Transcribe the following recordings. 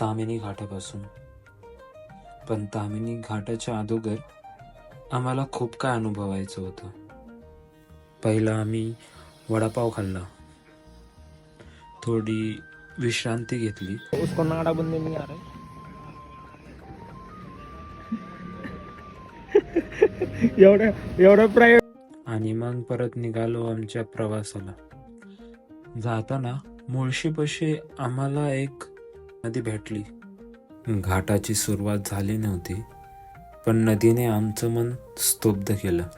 तामिनी घाटापासून. पण तामिनी घाटाच्या अगोदर आम्हाला खूप काय अनुभवायचं होतं. पहिला आम्ही वडापाव खाल्ला. थोडी विश्रांती घेतली. उसको नाड़ा बंदे नहीं आ रहे एवढ्या एवढ्या प्रायव्हेट आणि मग परत निघालो आमच्या प्रवासाला. जाताना मुळशीपाशी आम्हाला एक नदी भेटली. घाटाची सुरुवात झाली नव्हती पण नदीने आमचं मन स्तब्ध केलं.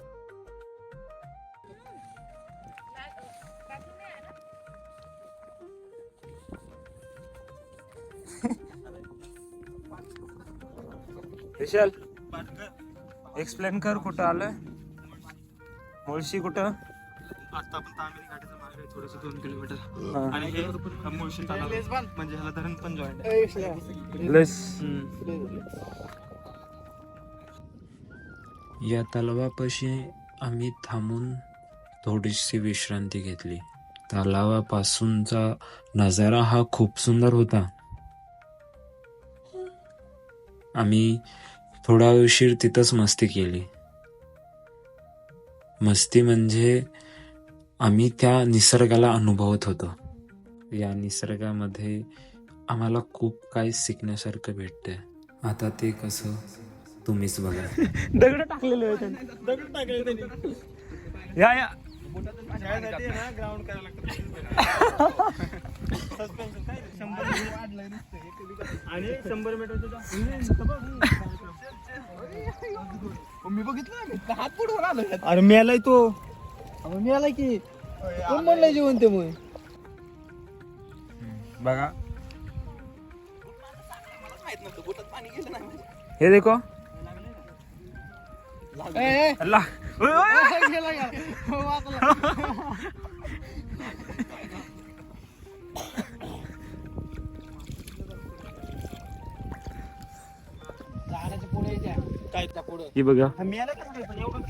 विशाल एक्सप्लेन कर कुठं आलं मुळशी कुठं? आता आपण घाटाचा आहे थोडस दोन हा. किलोमीटर आणि हे मुळशी तलाव म्हणजे ह्याला धरण पण जॉईंट लस. या तलावापाशी आम्ही थांबून थोडीशी विश्रांती घेतली. तलावापासूनचा नजारा हा खूप सुंदर होता. आम्ही थोडा उशीर तिथंच मस्ती केली. मस्ती म्हणजे आम्ही त्या निसर्गाला अनुभवत होतो. या निसर्गामध्ये आम्हाला खूप काही शिकण्यासारखं भेटतंय. आता ते कसं तुम्हीच बघा. दगड टाकलेले होते. दगड टाकले त्यांनी. या या. ग्राउंड करायला? शंभर मीटर मी बघितलं हात पुढे आलो अरे मेलाय तो. मी आला की. कोण म्हणलं जेवण ते मग बघा. हे देखो. अल्लाह ओय, ओय, ओय. काय ही बघा.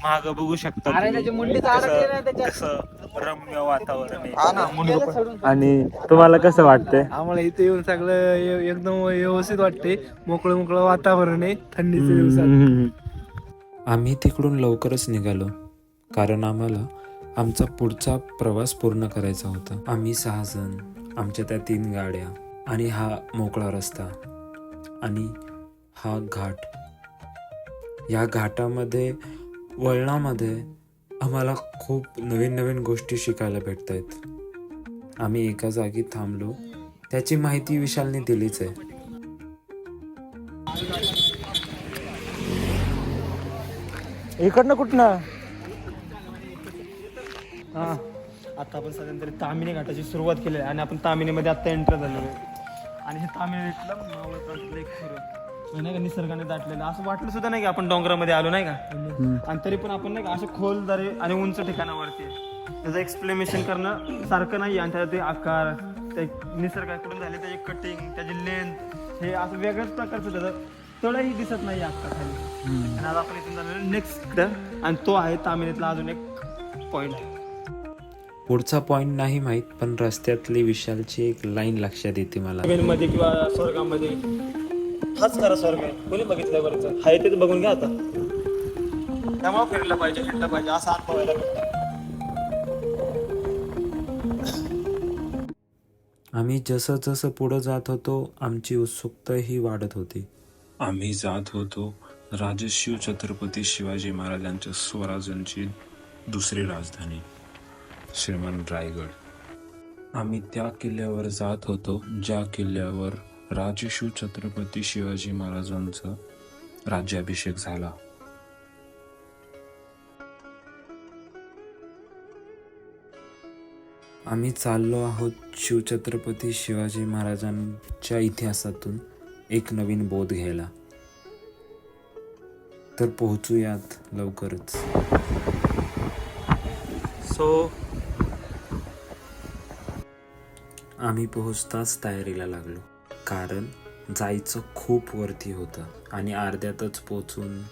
माग बघू शकता रम्य वातावरण. आणि तुम्हाला कसं वाटतंय? आम्हाला इथे येऊन सगळं एकदम व्यवस्थित वाटते मोकळं मोकळं वातावरण आहे थंडीच्या दिवसात. आम्ही तिकडून लवकरच निघालो कारण आम्हाला आमचा पुढचा प्रवास पूर्ण करायचा होता. आम्ही सहा जण आमच्या त्या तीन गाड्या आणि हा मोकळा रस्ता आणि हा घाट या घाटामध्ये वळणामध्ये आम्हाला खूप नवीन नवीन गोष्टी शिकायला भेटत आहेत आम्ही एका जागी थांबलो. त्याची माहिती विशालने दिलीच आहे. इकडनं कुठनं? हा. आता आपण सध्या तामिनी घाटाची सुरुवात केली आहे आणि आपण तामिनीमध्ये आता एंटर झालेलो आहे. आणि हे तामिनीतलं नाही का निसर्गाने दाटलेलं. असं वाटलं सुद्धा नाही की आपण डोंगरामध्ये आलो नाही का? आणि तरी पण आपण नाही का असे खोलदारे आणि उंच ठिकाणावरती. आहे. त्याचं एक्सप्लेनेशन करणं सारखं नाही आणि त्याचे ते आकार ते निसर्गाकडून झाले त्याचे कटिंग त्याची लेंथ हे असं वेगळ्याच प्रकारचं त्याचं तळही दिसत नाही आत्ता खाली. आणि आज आपण इथून झालेलो नेक्स्ट आणि तो आहे तामिनीतला अजून एक पॉइंट पुढचा पॉइंट नाही माहीत पण रस्त्यातली विशालची एक लाईन लक्षात येते मला. मध्ये किंवा स्वर्गामध्ये. हाच खरा स्वर्ग कोणी बघितलं बरं हाय ते बघून घ्या आता. त्यामुळे फिरलं पाहिजे फिरलं पाहिजे असं अनुभवायला भेटतं. आम्ही जसं जसं पुढं जात होतो आमची उत्सुकताही वाढत होती. आम्ही जात होतो राजशिव छत्रपती शिवाजी महाराजांच्या स्वराज्यांची दुसरी राजधानी श्रीमान रायगड. आम्ही त्या किल्ल्यावर जात होतो ज्या किल्ल्यावर राजशिव छत्रपती शिवाजी महाराजांचा राज्याभिषेक झाला. आम्ही चाललो आहोत शिवछत्रपती शिवाजी महाराजांच्या इतिहासातून एक नवीन बोध घ्यायला. तर पोहोचूयात लवकरच. सो आम्ही पोहोचताच तयारीला लागलो. कारण जायचं खूप वरती होतं आणि अर्ध्यातच पोचून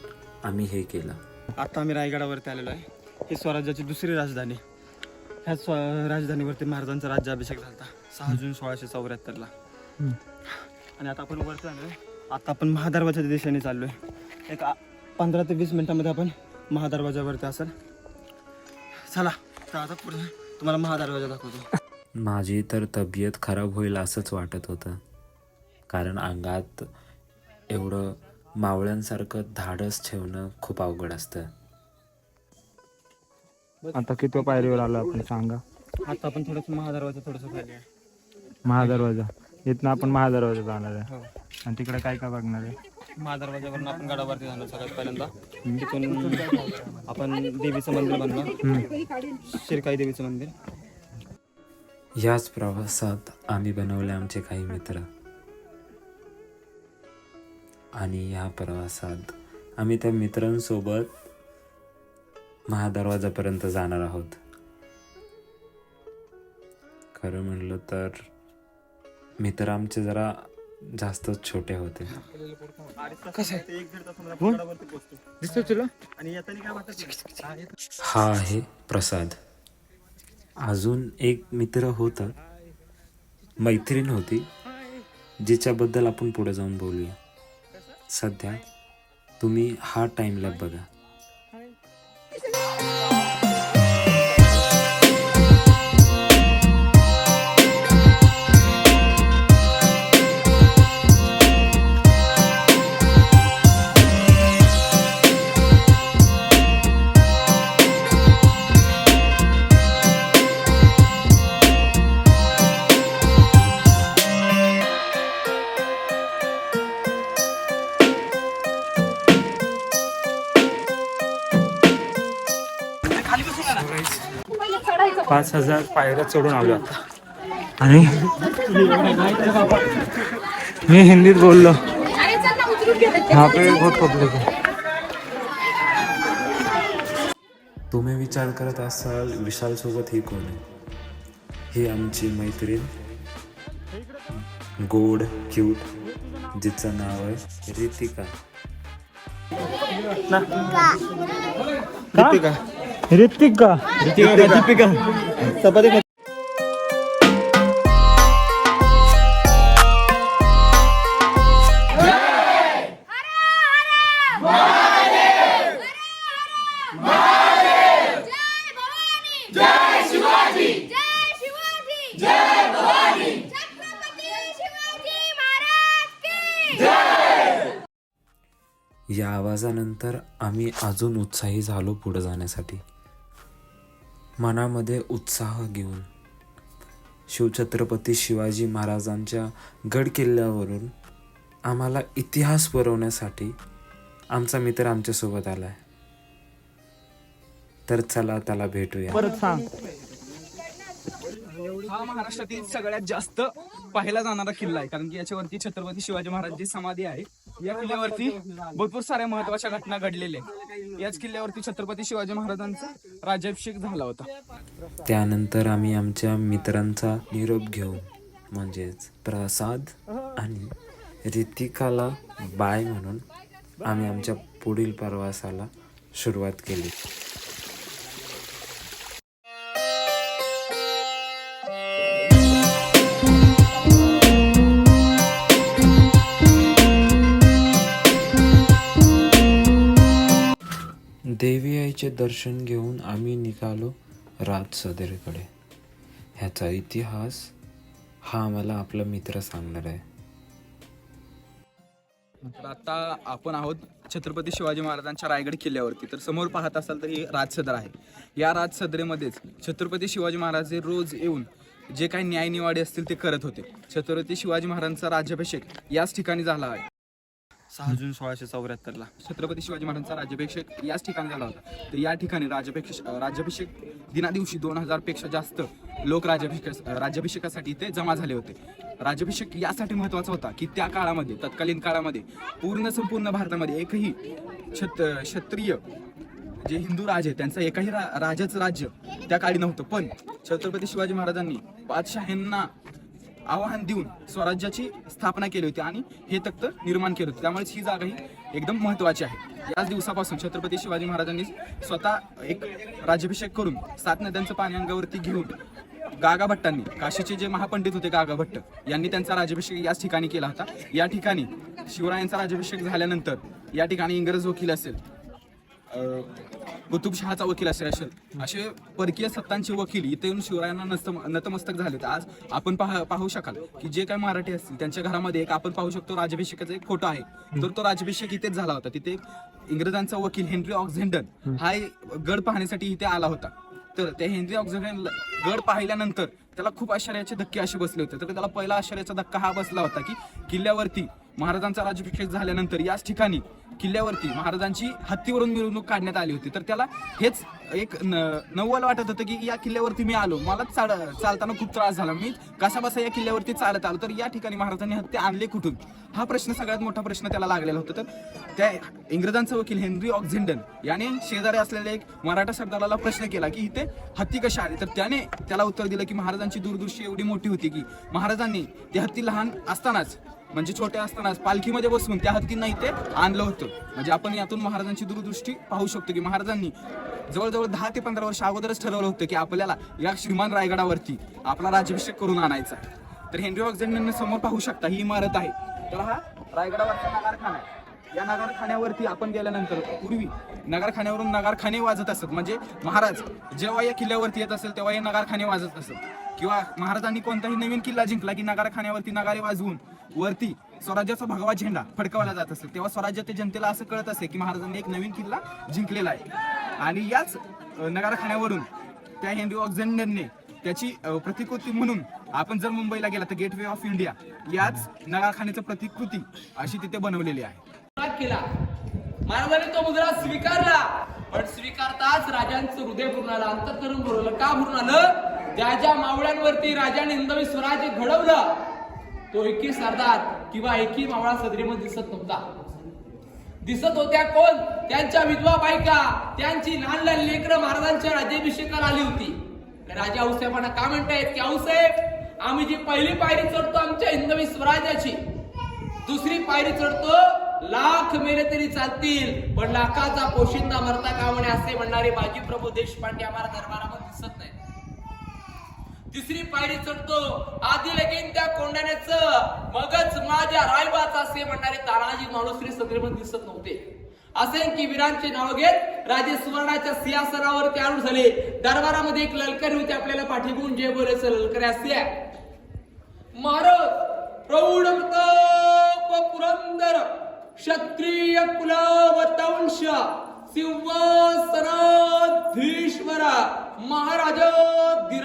आम्ही हे केलं. आता आम्ही रायगडावरती आलेलो आहे. ही स्वराज्याची दुसरी राजधानी. ह्या स्व राजधानीवरती महाराजांचा राज्याभिषेक झाला सहा जून सोळाशे चौऱ्याहत्तरला. आणि आता आपण वरती आलोय आता आपण महादरवाजाच्या दिशेने चाललोय. एक आ- पंधरा ते वीस मिनिटामध्ये आपण महादरवाजावरती असेल. चला तर आता पुढे तुम्हाला महादरवाजा दाखवतो. माझी तर तब्येत खराब होईल असंच वाटत होतं. कारण अंगात एवढं मावळ्यांसारखं धाडस ठेवणं खूप अवघड असतं. आता किती पायरीवर आलो आपण सांगा. आता आपण थोडंसं महादरवाजा थोडंसं खाली आहे. महादरवाजा. इथनं आपण महादरवाजा जाणार आहे. हो. आणि तिकडे काय काय बघणार आहे? महादरवाजावरून आपण गडावरती जाणार सगळ्यात पहिल्यांदा. तिथून आपण देवीचं मंदिर बनणार. शिरकाई देवीचं मंदिर. याच प्रवासात आम्ही बनवले आमचे काही मित्र. आणि या प्रवासात आम्ही त्या मित्रांसोबत महादरवाजापर्यंत जाणार आहोत. खरं म्हणलं तर मित्र आमचे जरा जास्तच छोटे होते. हा आहे प्रसाद. अजून एक मित्र होता. मैत्रीण होती. जिच्याबद्दल आपण पुढे जाऊन बोलूया. सध्या तुम्ही हा टाइमलॅप बघा. पाच हजार पायऱ्या चढून आलो आता. आणि मी हिंदीत बोललो. हा पे बहुत पब्लिक आहे. तुम्ही विचार करत असाल विशाल सोबत ही कोण आहे? ही आमची मैत्रीण. गोड क्यूट जिचं नाव आहे रितिका. दीपिका ऋतिक. का दीपिका. चपाती खा- जय शिवाजी जय शिवाजी जय भवानी छत्रपती शिवाजी महाराज की या आवाजानंतर आम्ही अजून उत्साही झालो पुढे जाण्यासाठी. मनामध्ये उत्साह घेऊन. शिवछत्रपती शिवाजी महाराजांच्या गड किल्ल्यावरून आम्हाला इतिहास पुरवण्यासाठी आमचा मित्र आमच्यासोबत आलाय. तर चला त्याला भेटूया. परत सांग. हा महाराष्ट्रातील सगळ्यात जास्त पाहिला जाणारा किल्ला आहे. कारण की याच्यावरती छत्रपती शिवाजी महाराजांची समाधी आहे. या किल्ल्यावरती भरपूर साऱ्या महत्त्वाच्या घटना घडलेल्या आहेत. याच किल्ल्यावरती छत्रपती शिवाजी महाराजांचा राज्याभिषेक झाला होता. त्यानंतर आम्ही आमच्या मित्रांचा निरोप घेऊन म्हणजेच प्रसाद आणि रितिकाला बाय म्हणून आम्ही आमच्या पुढील प्रवासाला सुरुवात केली. देवी आईचे दर्शन घेऊन आम्ही निघालो राज सदरेकडे ह्याचा इतिहास हा आम्हाला आपला मित्र सांगणार आहे. तर आता आपण आहोत छत्रपती शिवाजी महाराजांच्या रायगड किल्ल्यावरती. तर समोर पाहत असाल तर ही राजसदर आहे. या राजसदरेमध्येच छत्रपती शिवाजी महाराज हे रोज येऊन जे काही न्यायनिवाडे असतील ते करत होते. छत्रपती शिवाजी महाराजांचा राज्याभिषेक याच ठिकाणी झाला आहे. सहा जून सोळाशे चौऱ्याहत्तरला. छत्रपती शिवाजी महाराजांचा राज्याभिषेक याच ठिकाणी झाला होता. तर या ठिकाणी राज्याभिषेक राज्याभिषेक दिनादिवशी दोन हजारपेक्षा जास्त लोक राज्याभिषेक राज्याभिषेकासाठी इथे जमा झाले होते. राज्याभिषेक यासाठी महत्त्वाचा होता की त्या काळामध्ये तत्कालीन काळामध्ये पूर्ण संपूर्ण भारतामध्ये एकही छत क्षत्रिय जे हिंदू राजे त्यांचं एकाही रा, राजाचं राज्य त्या काळी नव्हतं. पण छत्रपती शिवाजी महाराजांनी बादशाहींना आवाहन देऊन स्वराज्याची स्थापना केली होती आणि हे तख्त निर्माण केलं होतं. त्यामुळेच ही जागा ही एकदम महत्वाची आहे. याच दिवसापासून छत्रपती शिवाजी महाराजांनी स्वतः एक राज्याभिषेक करून सात नद्यांचं पाणी अंगावरती घेऊन गागाभट्टांनी काशीचे जे महापंडित होते गागाभट्ट यांनी त्यांचा राज्याभिषेक याच ठिकाणी केला होता. या ठिकाणी शिवरायांचा राज्याभिषेक झाल्यानंतर या ठिकाणी इंग्रज वकील असेल कुतुबशहाचा वकील असेल असेल असे परकीय सत्तांचे वकील इथे येऊन शिवरायांना नस्त नतमस्तक झाले आज आपण पाह पाहू शकाल की जे काही मराठी असतील त्यांच्या घरामध्ये एक आपण पाहू शकतो राजाभिषेकाचा एक फोटो आहे. तर तो राजाभिषेक इथेच झाला होता. तिथे इंग्रजांचा वकील हेनरी ऑक्झेंडन हा एक गड पाहण्यासाठी इथे आला होता. तर त्या हेनरी ऑक्झेंडन गड पाहिल्यानंतर त्याला खूप आश्चर्याचे धक्के असे बसले होते. तर त्याला पहिला आश्चर्याचा धक्का हा बसला होता की किल्ल्यावरती महाराजांचा राज्याभिषेक झाल्यानंतर याच ठिकाणी किल्ल्यावरती महाराजांची हत्तीवरून मिरवणूक काढण्यात आली होती. तर त्याला हेच एक न- नवल वाटत होतं की या किल्ल्यावरती मी आलो. मला चाल चालताना खूप त्रास झाला. मी कसा बसा या किल्ल्यावरती चालत आलो. तर या ठिकाणी महाराजांनी हत्ती आणले कुठून? हा प्रश्न सगळ्यात मोठा प्रश्न त्याला लागलेला होता. तर त्या इंग्रजांचा वकील हेनरी ऑक्झेंडन याने शेजारी असलेल्या एक मराठा सरदाराला प्रश्न केला की इथे हत्ती कशा आली? तर त्याने त्याला उत्तर दिलं की महाराजांची दूरदृष्टी एवढी मोठी होती की महाराजांनी ते हत्ती लहान असतानाच म्हणजे छोटे असतानाच पालखीमध्ये बसवून त्या हत्तींना इथे आणलं होतं. म्हणजे आपण यातून महाराजांची दूरदृष्टी पाहू शकतो की महाराजांनी जवळजवळ दहा ते पंधरा वर्ष अगोदरच ठरवलं होतं की आपल्याला या श्रीमान रायगडावरती आपला राज्याभिषेक करून आणायचा तर हेनरी ऑक्झेंडनने समोर पाहू शकता ही इमारत आहे. तर हा रायगडावरचा नगारखाना आहे. या नगारखान्यावरती आपण गेल्यानंतर पूर्वी नगारखान्यावरून नगारखाने वाजत असत. म्हणजे महाराज जेव्हा या किल्ल्यावरती येत असेल तेव्हा हे नगारखाने वाजत असत. किंवा महाराजांनी कोणताही नवीन किल्ला जिंकला की नगारखान्यावरती नगारे वाजवून वरती स्वराज्याचा भगवा झेंडा फडकवला जात असेल तेव्हा स्वराज्याच्या जनतेला असं कळत असे की महाराजांनी एक नवीन किल्ला जिंकलेला आहे. आणि याच अ, नगारखान्यावरून त्या हेनरी ऑक्झेंडरने त्याची प्रतिकृती म्हणून आपण जर मुंबईला गेला तर गेटवे ऑफ इंडिया याच नगारखान्याचं प्रतिकृती अशी तिथे बनवलेली आहे. केला महाराजांनी तो मुद्रा स्वीकारला पण स्वीकारताच राजांचं हृदय भरून आलं अंतकरण भरून का भरून आलं? ज्या ज्या मावळ्यांवरती राजाने हिंदवी स्वराज्य घडवलं तो एकी सरदार किंवा एकी मावळा सदरीमध्ये दिसत नव्हता. दिसत होत्या कोण? त्यांच्या विधवा बायका त्यांची लहान लहान लेकरं महाराजांच्या राज्याभिषेकाला आली होती. राजा आऊसाहेबांना का म्हणतायत की आऊसाहेब आम्ही जी पहिली पायरी चढतो आमच्या हिंदवी स्वराज्याची दुसरी पायरी चढतो लाख मेले तरी चालतील पण लाखाचा पोशिंदा मरता का म्हणे असे म्हणणारे बाजीप्रभू देशपांडे आम्हाला दरबारामध्ये दिसत नाही तिसरी पायरी चढतो. आधी लगीन त्या कोंडाण्याच मगच माझ्या रायबाचा असे म्हणणारे तानाजी माणुसरी संदर्भात दिसत नव्हते. असे की वीरांचे नाव घेत राजे सुवर्णाच्या सिंहासनावर ते आरूढ झाले. दरबारामध्ये एक ललकरी होते आपल्याला पाठीबून जय बोलायचं ललकरी असते महाराज प्रौढ पुरंदर क्षत्रिय कुलावतंश सिंहासनाधीश्वरा महाराजाधिराज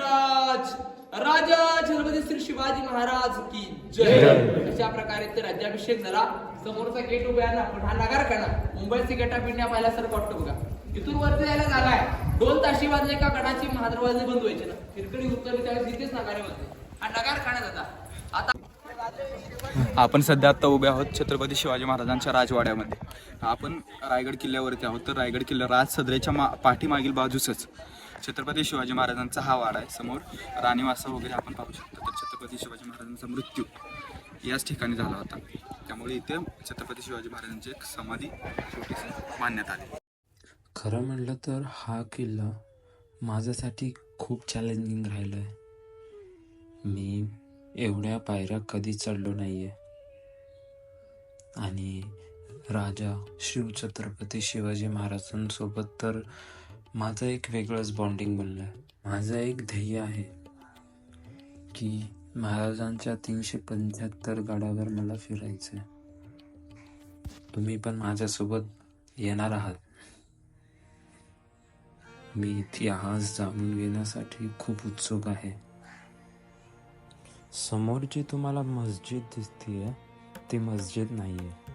राजा छत्रपती श्री शिवाजी महाराज की जय. अशा प्रकारे ते राज्याभिषेक झाला. समोरचा गेट उभा आहे ना पण हा नगार खाना मुंबईचे गेट ऑफ इंडिया पाहिल्यासारखं वाटतं बघा. इथून वरती जायला जागा आहे. डोल ताशी वाजले का कडाची महादरवाजे बंद व्हायचे ना. हिरकडी उत्तर त्यावेळेस तिथेच नगारे वाजले हा नगार खाण्यात होता आता आपण सध्या आता उभे आहोत छत्रपती शिवाजी महाराजांच्या राजवाड्यामध्ये. आपण रायगड किल्ल्यावरती आहोत. तर रायगड किल्ला राज सदरेच्या मा पाठीमागील बाजूसच छत्रपती शिवाजी महाराजांचा हा वाडा आहे समोर. राणीवासा वगैरे आपण पाहू शकतो. तर छत्रपती शिवाजी महाराजांचा मृत्यू याच ठिकाणी झाला होता. त्यामुळे इथे छत्रपती शिवाजी महाराजांची एक समाधी छोटीशी मानण्यात आली. खरं म्हणलं तर हा किल्ला माझ्यासाठी खूप चॅलेंजिंग राहिलं आहे मी एवढ्या पायऱ्या कधी चढलो नाही आहे आणि राजा शिव छत्रपती शिवाजी महाराजांसोबत तर माझं एक वेगळंच बॉन्डिंग बनलं आहे माझं एक ध्येय आहे की महाराजांच्या तीनशे पंच्याहत्तर गडावर मला फिरायचं आहे तुम्ही पण माझ्यासोबत येणार आहात. मी इतिहास जाणून घेण्यासाठी खूप उत्सुक आहे. समोर जी तुम्हाला मस्जिद दिसतीये ती मस्जिद नाही आहे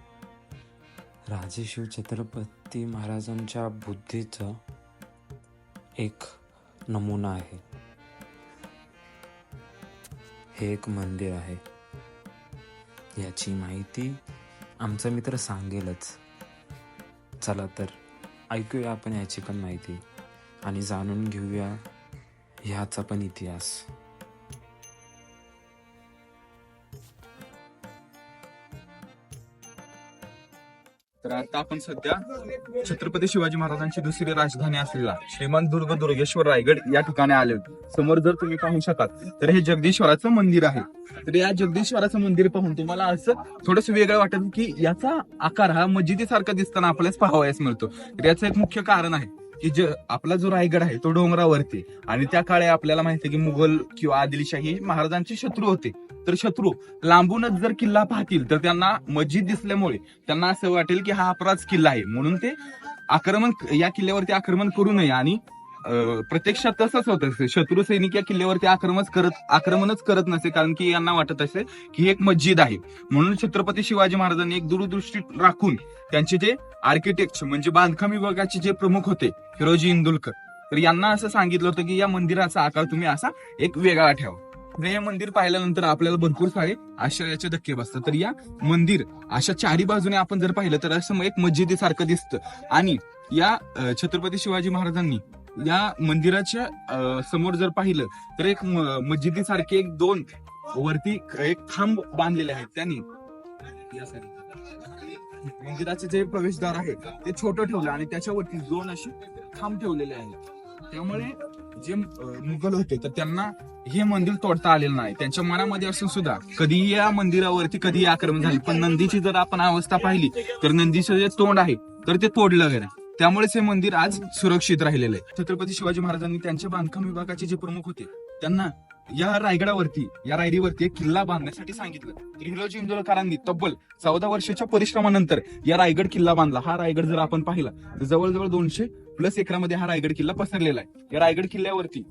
राजे शिव छत्रपती महाराजांच्या बुद्धीचं एक नमुना आहे. हे एक मंदिर आहे. याची माहिती आमचा मित्र सांगेलच. चला तर ऐकूया आपण याची पण माहिती आणि जाणून घेऊया ह्याचा पण इतिहास. तर आता आपण सध्या छत्रपती शिवाजी महाराजांची दुसरी राजधानी असलेला श्रीमान दुर्ग दुर्गेश्वर रायगड या ठिकाणी आले होते. समोर जर तुम्ही पाहू शकाल तर हे जगदीश्वराचं मंदिर आहे. तर या जगदीश्वराचं मंदिर पाहून तुम्हाला असं थोडंसं वेगळं वाटत की याचा आकार हा मस्जिदीसारखा दिसताना आपल्याला पाहावयास मिळतो. तर याचं एक मुख्य कारण आहे. की जे आपला जो रायगड आहे तो डोंगरावरती. आणि त्या काळी आपल्याला माहिती आहे की मुघल किंवा आदिलशाही महाराजांचे शत्रू होते. तर शत्रू लांबूनच जर किल्ला पाहतील तर त्यांना मस्जिद दिसल्यामुळे त्यांना असं वाटेल की हा अपराच किल्ला आहे. म्हणून ते आक्रमण या किल्ल्यावरती आक्रमण करू नये. आणि प्रत्यक्षात तसंच होत. शत्रू सैनिक या किल्ल्यावरती आक्रमण करत आक्रमणच करत नसे कारण की यांना वाटत असे की ही एक मस्जिद आहे. म्हणून छत्रपती शिवाजी महाराजांनी एक दूरदृष्टी राखून त्यांचे जे आर्किटेक्ट म्हणजे बांधकाम विभागाचे जे प्रमुख होते हिरोजी इंदुलकर तर यांना असं सांगितलं होतं की या मंदिराचा आकार तुम्ही असा एक वेगळा ठेवा. हे मंदिर पाहिल्यानंतर आपल्याला भरपूर सारे आश्चर्याचे धक्के बसतात. तर या मंदिर अशा चारी बाजूने आपण जर पाहिलं तर असं एक मस्जिदीसारखं दिसतं. आणि या छत्रपती शिवाजी महाराजांनी या मंदिराच्या समोर जर पाहिलं तर एक मस्जिदीसारखे एक दोन वरती एक खांब बांधलेले आहेत त्यांनी. मंदिराचे जे प्रवेशद्वार आहे ते छोटं ठेवलं आणि त्याच्यावरती दोन असे खांब ठेवलेले आहेत. त्यामुळे जे मुघल होते तर त्यांना हे मंदिर तोडता आलेलं नाही. त्यांच्या मनामध्ये असून सुद्धा कधीही या मंदिरावरती कधीही आक्रमण झाले. पण नंदीची जर आपण अवस्था पाहिली तर नंदीचं जे तोंड आहे तर ते तोडलं गेलं. त्यामुळेच हे मंदिर आज सुरक्षित राहिलेलं आहे. छत्रपती शिवाजी महाराजांनी त्यांच्या बांधकाम विभागाचे जे प्रमुख होते त्यांना या रायगडावरती या रायरीवरती एक किल्ला बांधण्यासाठी सांगितलं. इंग्रजी इंदोलकरांनी तब्बल चौदा वर्षाच्या परिश्रमानंतर या रायगड किल्ला बांधला. हा रायगड जर आपण पाहिला तर जवळजवळ दोनशे प्लस एकरामध्ये हा रायगड किल्ला पसरलेला आहे. या रायगड किल्ल्यावरती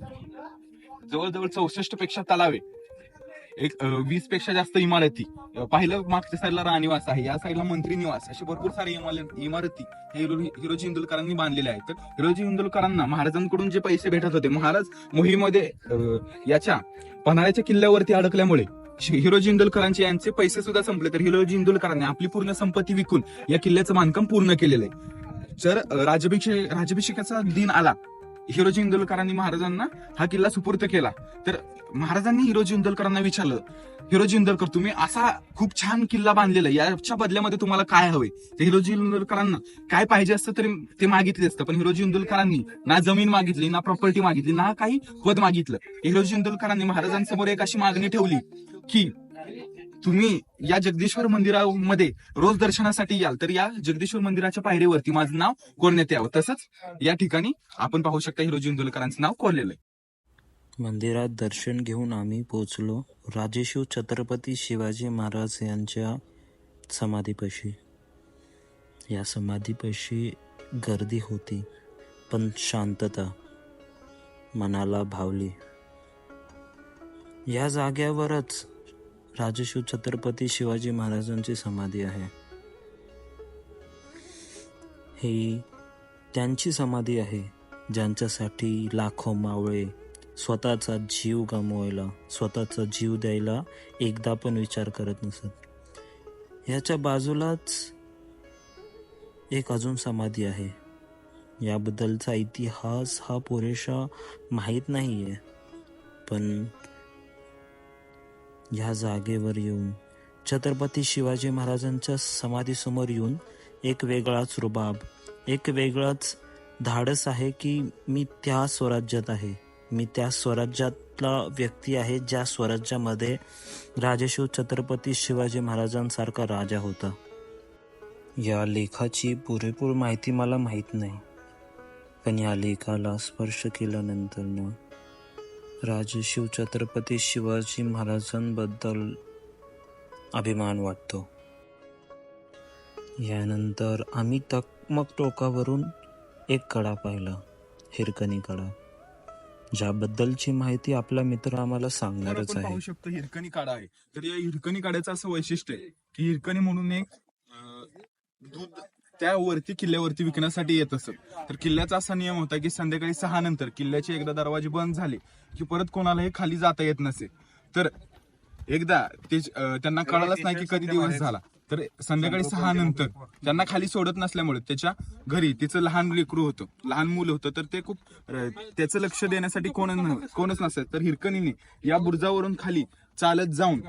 जवळजवळ चौसष्टपेक्षा तलावे एक वीसपेक्षा जास्त इमारती. पाहिलं मागच्या साईडला राणीवास आहे या साईडला मंत्री निवास असे भरपूर सारे इमारती हे हिरोजी इंदुलकरांनी बांधलेल्या आहेत. तर हिरोजी इंदुलकरांना महाराजांकडून जे पैसे भेटत होते महाराज मोहीमध्ये याच्या पन्हाळ्याच्या किल्ल्यावरती अडकल्यामुळे हिरोजी इंदुलकरांचे यांचे पैसे सुद्धा संपले. तर हिरोजी इंदुलकरांनी आपली पूर्ण संपत्ती विकून या किल्ल्याचं बांधकाम पूर्ण केलेलं आहे. जर राजभिषेक राजभिषेकाचा दिन आला. हिरोजी इंदुलकरांनी महाराजांना हा किल्ला सुपूर्त केला. तर महाराजांनी हिरोजी इंदलकरांना विचारलं हिरोजी इंदलकर तुम्ही असा खूप छान किल्ला बांधलेला याच्या बदल्यामध्ये तुम्हाला काय हवे ते हिरोजी इंदुलकरांना काय पाहिजे असतं तरी ते मागितले असतं पण हिरोजी इंदुलकरांनी ना जमीन मागितली ना प्रॉपर्टी मागितली ना काही पद मागितलं. हिरोजी इंदुलकरांनी महाराजांसमोर एक अशी मागणी ठेवली की तुम्ही या जगदीश्वर मंदिरामध्ये रोज दर्शनासाठी याल तर या जगदीश्वर मंदिराच्या पायरीवरती माझं नाव कोरण्यात यावं. तसंच या ठिकाणी आपण पाहू शकता हिरोजी इंदुलकरांचं नाव कोरलेलं आहे. मंदिरात दर्शन घेऊन आम्ही पोचलो राजेशिव छत्रपती शिवाजी महाराज यांच्या समाधीपाशी. या समाधीपाशी गर्दी होती पण शांतता मनाला भावली. या जाग्यावरच राजशिव छत्रपती शिवाजी महाराजांची समाधी आहे. ही त्यांची समाधी आहे ज्यांच्यासाठी लाखो मावळे स्वतःचा जीव गमवायला स्वतःचा जीव द्यायला एकदा पण विचार करत नसत. ह्याच्या बाजूलाच एक अजून समाधी आहे. याबद्दलचा इतिहास हा पुरेशा माहीत नाही आहे पण ह्या जागेवर येऊन छत्रपती शिवाजी महाराजांच्या समाधीसमोर येऊन एक वेगळाच रुबाब एक वेगळाच धाडस आहे की मी त्या स्वराज्यात आहे. मी त्या स्वराज्यातला व्यक्ती आहे ज्या स्वराज्यामध्ये राजेशिव छत्रपती शिवाजी महाराजांसारखा राजा होता. या लेखाची पुरेपूर माहिती मला माहीत नाही. पण या लेखाला स्पर्श केल्यानंतर राजशिव छत्रपती शिवाजी महाराजांबद्दल अभिमान वाटतो. यानंतर आम्ही तकमक टोकावरून एक कडा पाहिला हिरकणी कडा. ज्याबद्दलची माहिती आपला मित्र आम्हाला सांगणारच आपण आहे. पाहू शकतो हिरकणी काढा आहे. तर या हिरकणी काढ्याचं असं वैशिष्ट्य आहे की हिरकणी म्हणून एक अं, दूध त्या वरती किल्ल्यावरती विकण्यासाठी येत असत. तर किल्ल्याचा असा नियम होता की संध्याकाळी सहा नंतर किल्ल्याचे एकदा दरवाजे बंद झाले की परत कोणालाही खाली जाता येत नसे. तर एकदा ते त्यांना कळालंच नाही की कधी दिवस झाला. तर संध्याकाळी सहा नंतर त्यांना खाली सोडत नसल्यामुळे त्याच्या घरी तिचं लहान लेकरू होतं. लहान मुलं होतं. तर ते खूप त्याचं लक्ष देण्यासाठी कोण कोणच नसत. तर हिरकणीने या बुर्जावरून खाली चालत जाऊन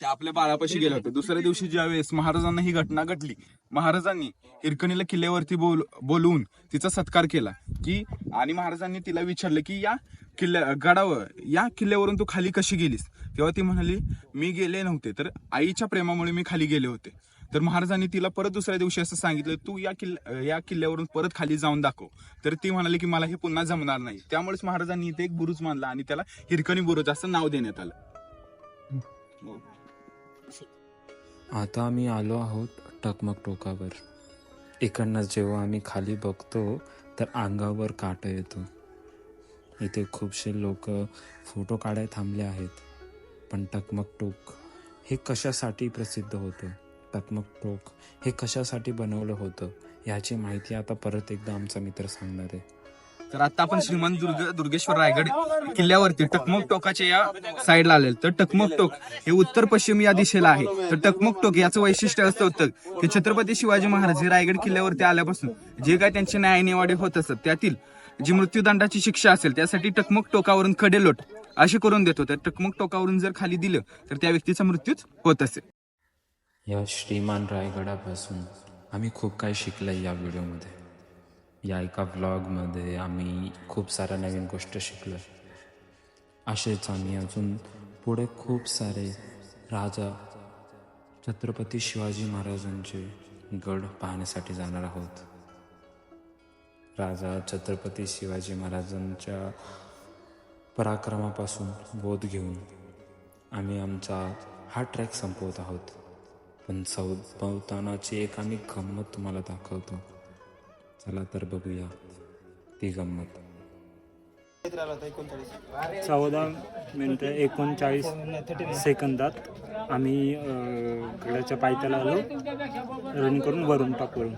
ते आपल्या बाळापाशी गेले होते. दुसऱ्या दिवशी ज्यावेळेस महाराजांना ही घटना घडली महाराजांनी हिरकणीला किल्ल्यावरती बोल बोलवून तिचा सत्कार केला की आणि महाराजांनी तिला विचारलं की या किल्ल्या गडावर या किल्ल्यावरून तू खाली कशी गेलीस? तेव्हा ती म्हणाली मी गेले नव्हते तर आईच्या प्रेमामुळे मी खाली गेले होते. तर महाराजांनी तिला परत दुसऱ्या दिवशी असं सांगितलं तू या किल्ल्या या किल्ल्यावरून परत खाली जाऊन दाखव. तर ती म्हणाली की मला हे पुन्हा जमणार नाही. त्यामुळेच महाराजांनी इथे एक बुरुज मानला आणि त्याला हिरकणी बुरुज असं नाव देण्यात आलं. आता आम्ही आलो आहोत टकमक टोकावर. इकडनं जेव्हा आम्ही खाली बघतो तर अंगावर काटा येतो. इथे खूपसे लोक फोटो काढाय थांबले आहेत. पण टकमक टोक हे कशासाठी प्रसिद्ध होतं? टकमक टोक हे कशासाठी बनवलं होतं? याची माहिती आता परत एकदा आमचा मित्र सांगणार आहे. तर आता आपण श्रीमंत दुर्ग दुर्गेश्वर रायगड किल्ल्यावरती टकमक टोकाच्या या साईडला आलेलो तर टकमक टोक हे उत्तर पश्चिम या दिशेला आहे. तर टकमक टोक याचं वैशिष्ट्य असं होतं की छत्रपती शिवाजी महाराज हे रायगड किल्ल्यावरती आल्यापासून जे काय त्यांचे न्यायनिवाडे होत असत त्यातील जी मृत्यूदंडाची शिक्षा असेल त्यासाठी टकमक टोकावरून कडेलोट अशी करून देतो तर टकमक टोकावरून जर खाली दिलं तर त्या व्यक्तीचा मृत्यूच होत असेल. या श्रीमान रायगडापासून आम्ही खूप काही शिकलं या व्हिडिओमध्ये. या एका व्लॉगमध्ये आम्ही खूप साऱ्या नवीन गोष्ट शिकलो. असेच आम्ही अजून पुढे खूप सारे राजा छत्रपती शिवाजी महाराजांचे गड पाहण्यासाठी जाणार आहोत. राजा छत्रपती शिवाजी महाराजांच्या पराक्रमापासून बोध घेऊन आम्ही आमचा हा ट्रॅक संपवत आहोत. पण संपवतानाची एक आम्ही गंमत तुम्हाला दाखवतो. चला तर बघूया. ती गंमत. चौदा मिनिटं एकोणचाळीस सेकंदात आम्ही गडाच्या पायथ्याला आलो. रन करून वरून टाकवरून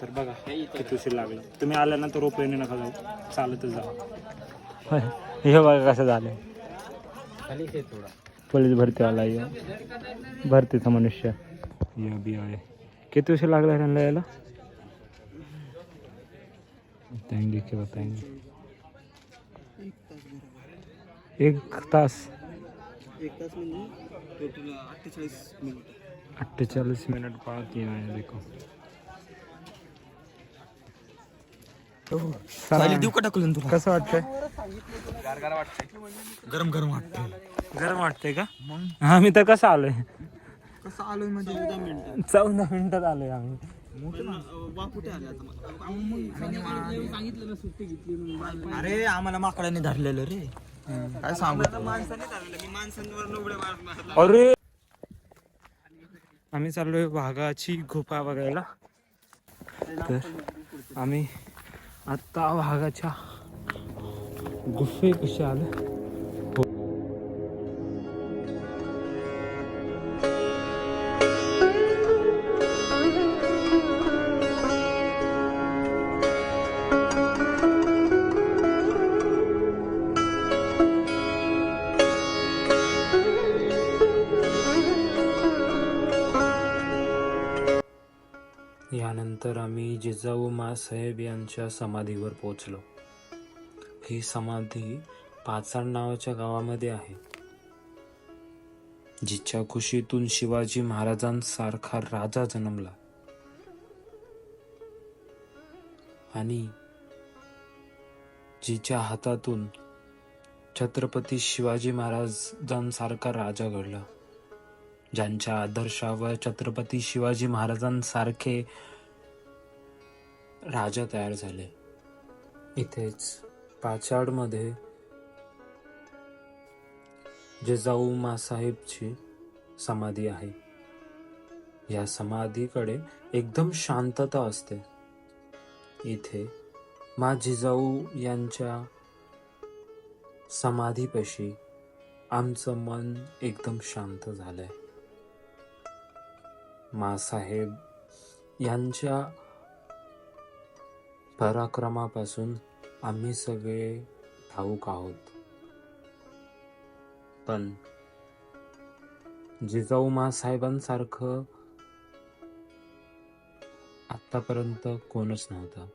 तर बघा किती उशीर लागला. तुम्ही आला ना तर रोपवेने नका जाऊ. चालतच जा. हे बघा कसं झालं पोलीस भरतीवाला यो. भरतीचा मनुष्य. या बी आहे किती उशीर लागला त्यांना यायला? थँक्यू किंवा थँक्यू एक तास. अठ्ठेचाळीस मिनिट. पाच आहे देखो. देऊ का टाकून तुला? कसं वाटतंय? गरम गरम वाटतं गरम वाटतंय का? आम्ही तर कसं आलोय? कसं आलोय म्हणजे चौदा मिनिटं. चौदा मिनिटात आलोय आम्ही. अरे आम्हाला माकडाने धरलेलं रे. काय सांगू अरे! आम्ही चाललोय वाघाची गुफा बघायला. तर आम्ही आत्ता वाघाच्या गुफे कशा आलं जिजाऊ मासाहेब यांच्या समाधीवर पोचलो ही समाधी पाचाड नावाच्या गावामध्ये आहे. जिच्या खुशीतून शिवाजी महाराजांसारखा राजा जन्मला. आणि जिच्या हातातून छत्रपती शिवाजी महाराजांसारखा राजा घडला. ज्यांच्या आदर्शावर छत्रपती शिवाजी महाराजांसारखे राजा तयार झाले. इथेच पाचाडमध्ये जिजाऊ मासाहेबची समाधी आहे. या समाधीकडे एकदम शांतता असते. इथे मा जिजाऊ यांच्या समाधीपाशी आमचं मन एकदम शांत झालंय. मासाहेब यांच्या पराक्रमापासून आम्ही सगळे ठाऊक आहोत. पण जिजाऊ मासाहेबांसारखं आतापर्यंत कोणच नव्हतं.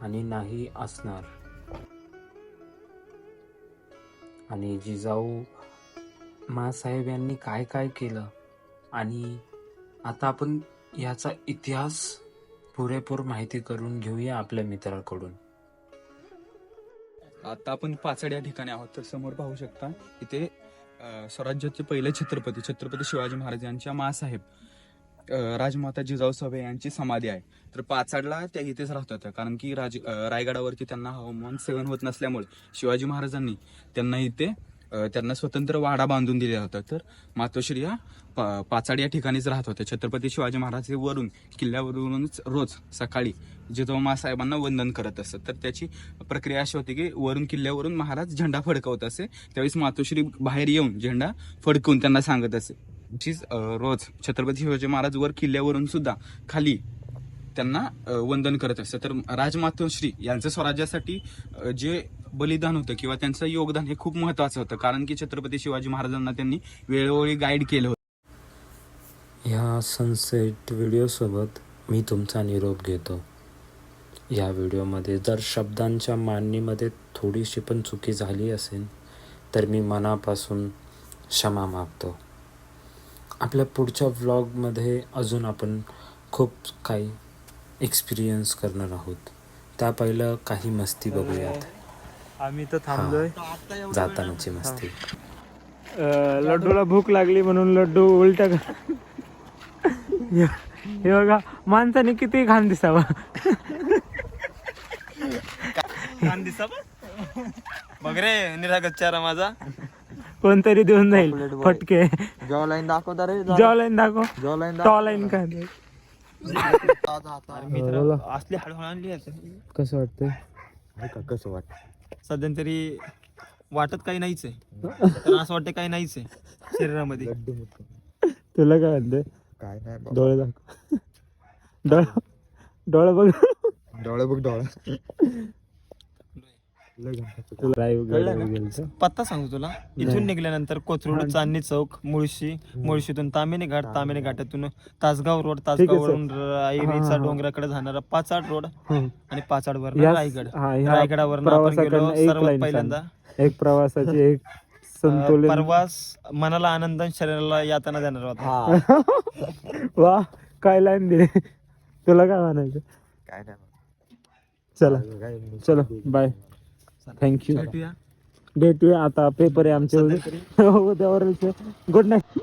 आणि नाही असणार. आणि जिजाऊ मासाहेब यांनी काय काय केलं? आणि आता आपण याचा इतिहास पुरेपूर माहिती करून घेऊया आपल्या मित्राकडून. आता आपण पाचड या ठिकाणी आहोत तर समोर पाहू शकता इथे अ, स्वराज्याचे पहिले छत्रपती छत्रपती शिवाजी महाराज यांच्या मासाहेब अ, राजमाता जिजाऊ साहेब यांची समाधी आहे. तर पाचाडला त्या इथेच राहत होत्या कारण की राज अ, रायगडावरती त्यांना हवामान सहन होत नसल्यामुळे शिवाजी महाराजांनी त्यांना इथे त्यांना स्वतंत्र वाडा बांधून दिला होता. तर मातोश्री या पा- पाचाड या ठिकाणीच राहत होत्या छत्रपती शिवाजी महाराज हे वरून किल्ल्यावरूनच रोज सकाळी जिजाऊ मासाहेबांना वंदन करत असत. तर त्याची प्रक्रिया अशी होती की वरून किल्ल्यावरून महाराज झेंडा फडकवत असे. त्यावेळेस मातोश्री बाहेर येऊन झेंडा फडकवून त्यांना सांगत असे. जी रोज छत्रपती शिवाजी महाराज वर किल्ल्यावरून सुद्धा खाली त्यांना वंदन करत असतं. तर राजमातोश्री यांचं स्वराज्यासाठी जे बलिदान होतं किंवा त्यांचं योगदान हे खूप महत्वाचं होतं कारण की छत्रपती शिवाजी महाराजांना त्यांनी वेळोवेळी गाईड केलं होतं. ह्या सनसेट व्हिडिओसोबत मी तुमचा निरोप घेतो. या व्हिडिओमध्ये जर शब्दांच्या मांडणीमध्ये थोडीशी पण चुकी झाली असेल तर मी मनापासून क्षमा मागतो. आपल्या पुढच्या व्लॉगमध्ये अजून आपण खूप काही एक्सपिरियन्स करणार आहोत. त्या पहिलं काही मस्ती बघूयात. आम्ही तर थांबलोय. जातानाची मस्ती. अं, लड्डूला भूक लागली म्हणून लड्डू उलटा हे बघा माणसाने किती घाण दिसावा. घाण दिसावा? बघ रे निरागच्चारा माझा. कोणतरी देऊन जाईल फटके. जॉ लाईन दाखवता रे जॉ लाईन दाखव. जॉ लाईन टॉ लाईन काय मित्र असली हळूहळू. कसं वाटतंय? कसं वाटत सध्या तरी वाटत काही नाहीच आहे. तर असं वाटतं काही नाहीच आहे शरीरामध्ये. तुला काय म्हणते काय नाही डोळे दाखव. डोळे डोळे बघ. डोळे बघ डोळे. पत्ता सांगू तुला. इथून निघाल्यानंतर कोथरूड चांदणी चौक मुळशी मुळशीतून तामिनी घाट तामिनी घाटातून तासगाव रोड तासगाव वरून रायरीचा डोंगराकडे जाणारा पाचाड रोड आणि पाचाड वर रायगड. रायगडावर आपण गेलो सर्वात पहिल्यांदा. एक प्रवासाची एक प्रवास मनाला आनंद आणि शरीराला यातना देणार होता. वा काय लाईन दे. तुला काय म्हणायचं? काय नाही चला. चलो बाय थँक्यू भेटूया. भेटूया आता. पेपर आहे आमचे उद्या गुड नाईट